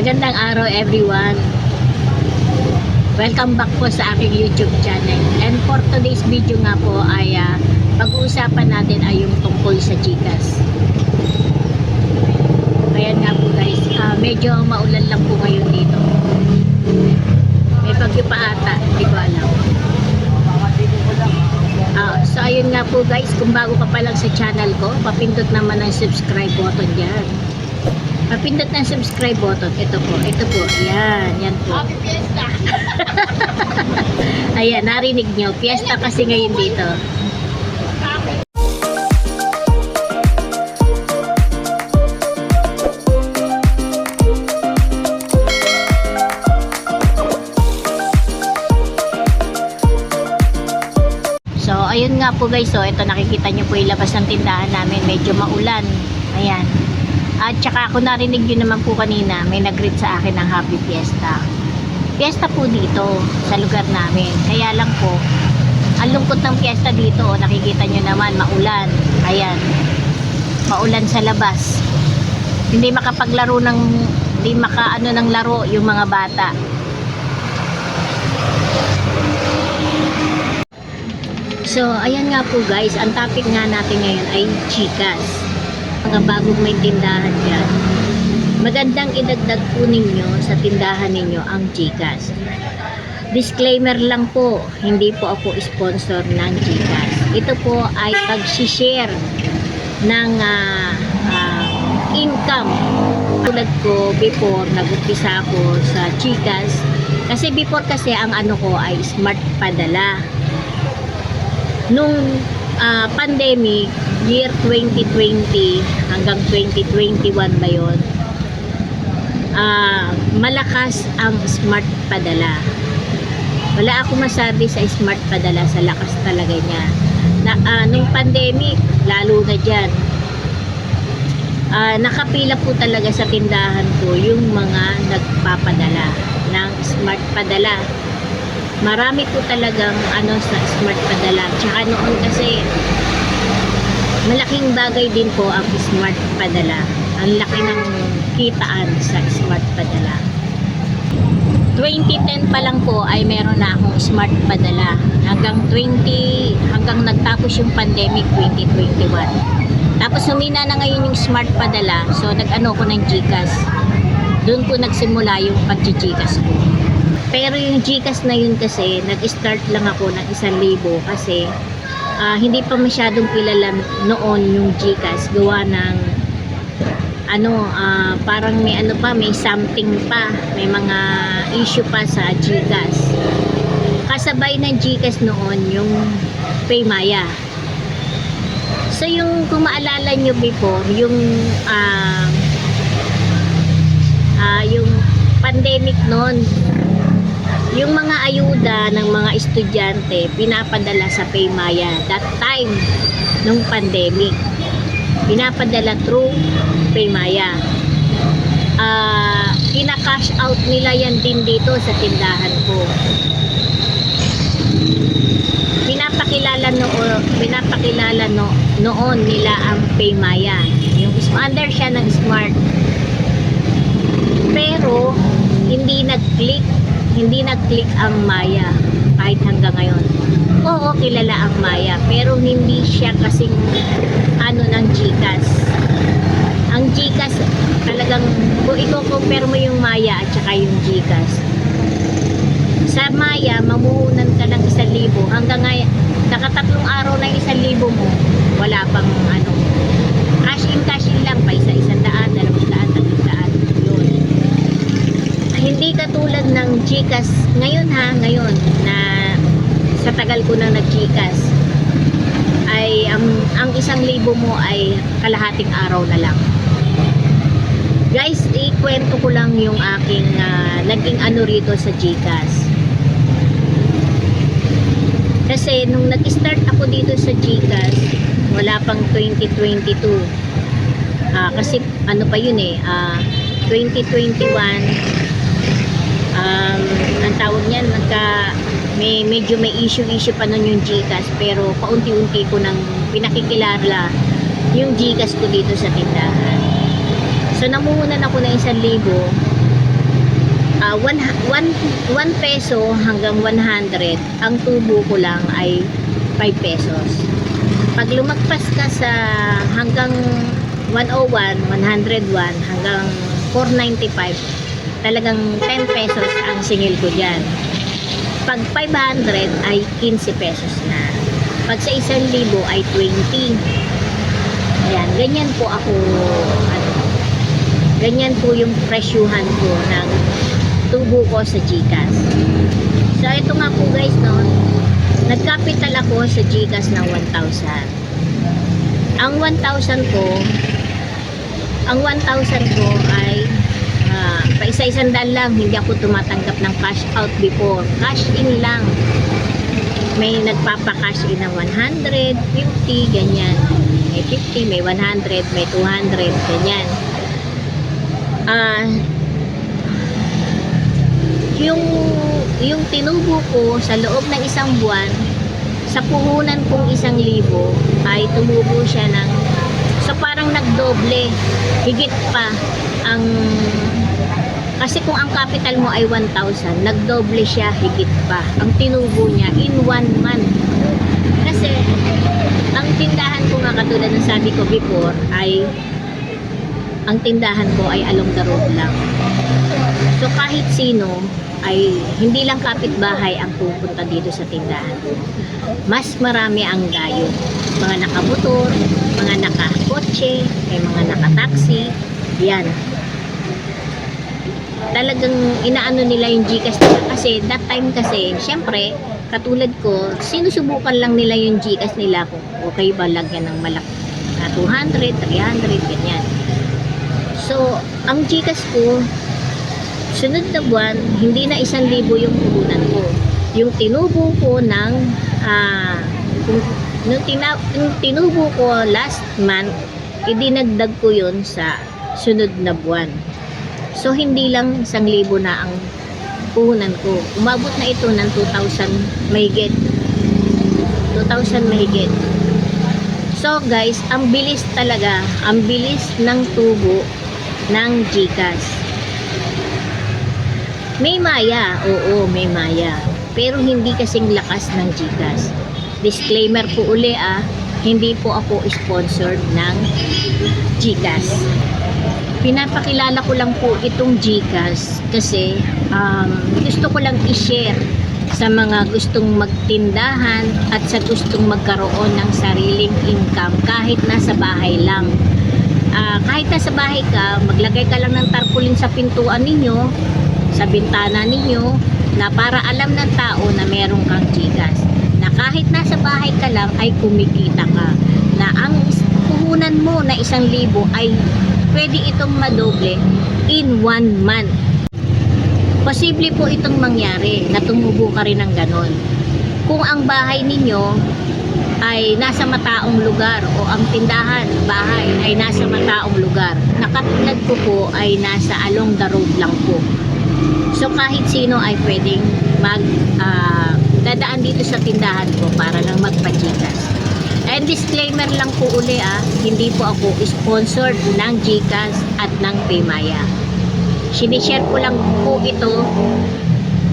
Magandang araw everyone. Welcome back po sa aking YouTube channel. And for today's video nga po ay ah, pag-uusapan natin ay yung tungkol sa Gcash. Ayan nga po guys, ah, medyo maulan lang po ngayon dito. May bagyo pa ata, hindi ko alam. Ah, so ayun nga po guys, kung bago ka pa lang sa channel ko, papindot naman ang subscribe button dyan. Papindot ng subscribe button. Ito po, ito po. Ayan, yan po. Happy Fiesta! Ayan, narinig nyo. Fiesta kasi ngayon dito. So, ayun nga po guys. So, ito nakikita nyo po yung labas ng tindahan namin. Medyo maulan. Ayan. At saka ako narinig yun naman po kanina. May nag-greet sa akin ng Happy Fiesta. Fiesta po dito sa lugar namin. Kaya lang po, ang lungkot ng fiesta dito. Nakikita nyo naman, maulan. Ayan. Maulan sa labas. Hindi makapaglaro ng hindi makaano ng laro yung mga bata. So, ayan nga po guys, ang topic nga natin ngayon ay chikas. Mga bagong may tindahan dyan. Magandang idagdag po ninyo sa tindahan ninyo ang Gcash. Disclaimer lang po, hindi po ako sponsor ng Gcash. Ito po ay pag-share ng ah, ah, income. Tulad ko before, nag-umpisa ako sa Gcash. Kasi before kasi ang ano ko ay smart padala nung ah, pandemic, year 2020 hanggang 2021 ba yun, ah, malakas ang smart padala. Wala ako masabi sa smart padala, sa lakas talaga niya. Na, ah, nung pandemic, lalo na dyan, ah, nakapila po talaga sa tindahan ko yung mga nagpapadala ng smart padala marami po talagang ano sa smart padala. Tsaka noon kasi malaking bagay din po ang smart padala. Ang laki ng kitaan sa smart padala. 2010 pa lang po ay meron na akong smart padala. Hanggang 20, hanggang nagtapos yung pandemic 2021. Tapos humina na ngayon yung smart padala. So nag-ano ko ng Gcash. Doon po nagsimula yung pag-Gcash ko. Pero yung Gcash na yun kasi, nag-start lang ako ng isang libo kasi ah, hindi pa masyadong kilala noon yung Gcash. Gawa ng ano, ah, parang may ano pa, may something pa, may mga issue pa sa Gcash. Kasabay ng Gcash noon yung Paymaya. So yung kung maalala nyo before, yung ah, ah, yung pandemic noon, yung mga ayuda ng mga estudyante pinapadala sa Paymaya that time nung pandemic. Pinapadala through Paymaya. Ah kina-cash out nila yan din dito sa tindahan ko. Pinapakilala no pinapakilala no, noon nila ang Paymaya. Yung under siya ng smart. Pero hindi nag-click hindi nag-click ang Maya kahit hanggang ngayon. Oo, kilala ang Maya, pero hindi siya kasing ano ng Gcash. Ang Gcash, talagang kung i-compare mo yung Maya at saka yung Gcash. Sa Maya, mamuhunan ka ng isang libo. Hanggang ngayon, nakatatlong araw na isang libo mo, wala pang ano. Cash in, cash in lang, pa isa isang daan, dalawang daan, tatlong daan. Yun hindi katulad Gcash ngayon ha, ngayon na sa tagal ko nang nag-Gcash ay ang, ang isang libo mo ay kalahating araw na lang. Guys, ikwento ko lang yung aking ah, naging ano rito sa Gcash. Kasi nung nag-start ako dito sa Gcash, wala pang 2022. Ah, kasi ano pa yun eh, ah, 2021 um, ang tawag niyan nagka may medyo may issue-issue pa nun yung Gcash pero paunti-unti ko nang pinakikilala yung Gcash ko dito sa tindahan. So namuhunan ako ng isang libo ah, 1 peso hanggang 100, ang tubo ko lang ay 5 pesos. Pag lumagpas ka sa hanggang 101, 101 hanggang 495, talagang 10 pesos ang singil ko dyan. Pag 500 ay 15 pesos na. Pag sa 1,000 ay 20. Ayan, ganyan po ako, ano, ganyan po yung presyuhan ko ng tubo ko sa Gcash. So, ito nga po guys, no, nagkapital ako sa Gcash ng 1,000. Ang 1,000 ko, ang 1,000 ko ay isa-isang daan lang, hindi ako tumatanggap ng cash out before. Cash in lang. May nagpapa-cash in ng 100, 50, ganyan. May 50, may 100, may 200, ganyan. Ah, yung yung tinubo ko sa loob ng isang buwan sa puhunan kong isang libo ay tumubo siya ng so parang nagdoble higit pa ang kasi kung ang capital mo ay 1,000 nagdoble siya higit pa ang tinubo niya in one month kasi ang tindahan ko nga katulad ng sabi ko before ay ang tindahan ko ay along the road lang So kahit sino ay hindi lang kapitbahay ang pupunta dito sa tindahan. Mas marami ang dayo. Mga nakamotor, mga nakakotse, may mga nakataksi. Yan. Talagang inaano nila yung Gcash nila kasi that time kasi, syempre, katulad ko, sinusubukan lang nila yung Gcash nila kung okay ba lagyan ng malak na 200, 300, ganyan. So, ang Gcash ko, sunod na buwan, hindi na isang libo yung puhunan ko. Yung tinubo ko ng, ah, kung, nung, tina, yung tinubo ko last month, idinagdag ko yun sa sunod na buwan. So, hindi lang isang libo na ang puhunan ko. Umabot na ito ng 2,000 mahigit. 2,000 mahigit. So, guys, ang bilis talaga, ang bilis ng tubo ng Gcash. May maya, oo, may maya. Pero hindi kasing lakas ng Gcash. Disclaimer po uli ah, hindi po ako sponsored ng Gcash. Pinapakilala ko lang po itong Gcash kasi um, gusto ko lang i-share sa mga gustong magtindahan at sa gustong magkaroon ng sariling income kahit nasa bahay lang. Ah, kahit nasa bahay ka, maglagay ka lang ng tarpaulin sa pintuan ninyo, sa bintana ninyo, na para alam ng tao na meron kang Gcash. Na kahit nasa bahay ka lang ay kumikita ka. Na ang puhunan mo na isang libo ay pwede itong madoble in one month. Posible po itong mangyari na tumubo ka rin ng ganon. Kung ang bahay ninyo ay nasa mataong lugar o ang tindahan, bahay ay nasa mataong lugar. Nakatulad ko po ay nasa along the road lang po. So kahit sino ay pwedeng mag ah, dadaan dito sa tindahan ko. And disclaimer lang po uli ah, hindi po ako sponsored ng Gcash at ng Paymaya. Sinishare ko lang po ito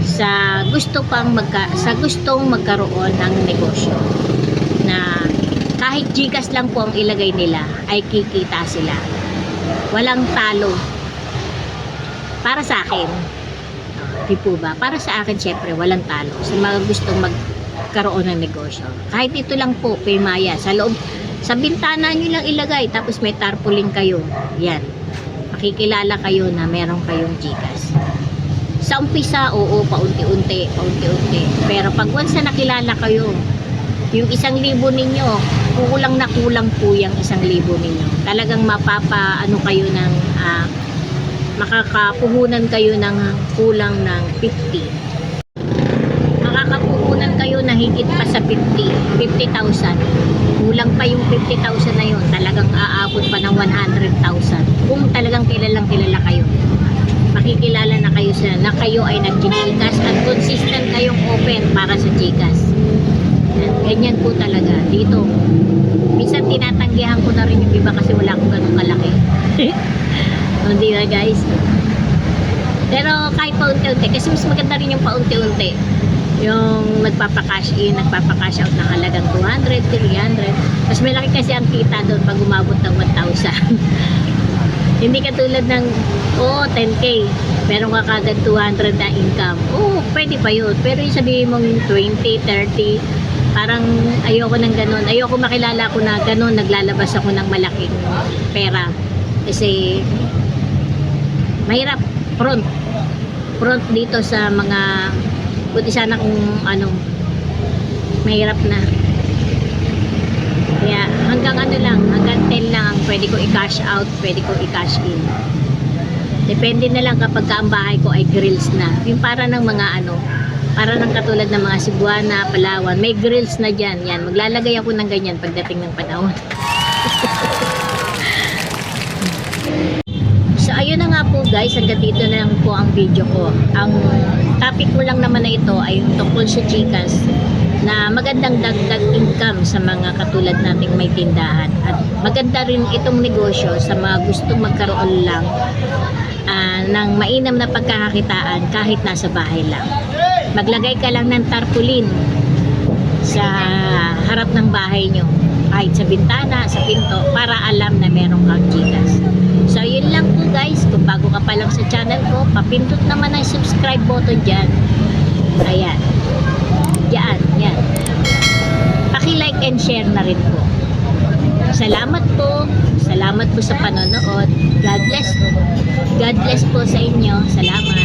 sa gusto pang magka, sa gustong magkaroon ng negosyo na kahit Gcash lang po ang ilagay nila ay kikita sila. Walang talo. Para sa akin, di po ba? Para sa akin, syempre, walang talo. Sa mga gustong magkaroon ng negosyo. Kahit ito lang po, Paymaya, sa loob, sa bintana nyo lang ilagay, tapos may tarpaulin kayo. Yan. Makikilala kayo na meron kayong Gcash. Sa umpisa, oo, paunti-unti, paunti-unti. Pero pag once na nakilala kayo, yung isang libo ninyo, kulang na kulang po yung isang libo ninyo. Talagang mapapa, ano kayo ng, ah, makakapuhunan kayo ng kulang ng 50. Makakapuhunan kayo na higit pa sa 50, 50,000. Kulang pa yung 50,000 na yun. Talagang aabot pa ng 100,000. Kung talagang kilalang kilala kayo. Makikilala na kayo sa na kayo ay nag-Gcash at consistent kayong open para sa Gcash. Ganyan po talaga dito. Minsan tinatanggihan ko na rin yung iba kasi wala akong ganun kalaki. Hindi ba guys? Pero kahit paunti-unti, kasi mas maganda rin yung paunti-unti. Yung nagpapa-cash in, nagpapa-cash out ng halagang 200, 300. Mas malaki kasi ang kita doon pag umabot ng 1,000. Hindi katulad ng, oh, 10K. Meron ka kagad 200 na income. Oo, oh, pwede pa yun. Pero yung sabihin mong 20, 30, parang ayoko ng ganun. Ayoko makilala ko na ganun, naglalabas ako ng malaking pera. Kasi, mahirap front front dito sa mga buti sana kung ano mahirap na. Kaya hanggang ano lang hanggang 10 lang ang pwede ko i-cash out pwede ko i-cash in. Depende na lang kapag ka ang bahay ko ay grills na. Yung para ng mga ano para ng katulad ng mga Cebuana, Palawan may grills na dyan yan. Maglalagay ako ng ganyan pagdating ng panahon nga po guys, hanggang dito na lang po ang video ko. Ang topic mo lang naman na ito ay tungkol sa Gcash na magandang dagdag income sa mga katulad nating may tindahan. At maganda rin itong negosyo sa mga gustong magkaroon lang ah, ng mainam na pagkakakitaan kahit nasa bahay lang. Maglagay ka lang ng tarpaulin sa harap ng bahay nyo kahit sa bintana, sa pinto para alam na meron kang Gcash. Lang po guys, kung bago ka pa lang sa channel ko, papindot naman ang subscribe button dyan. Ayan. Yan, yan. Paki-like and share na rin po. Salamat po. Salamat po sa panonood. God bless. God bless po sa inyo. Salamat.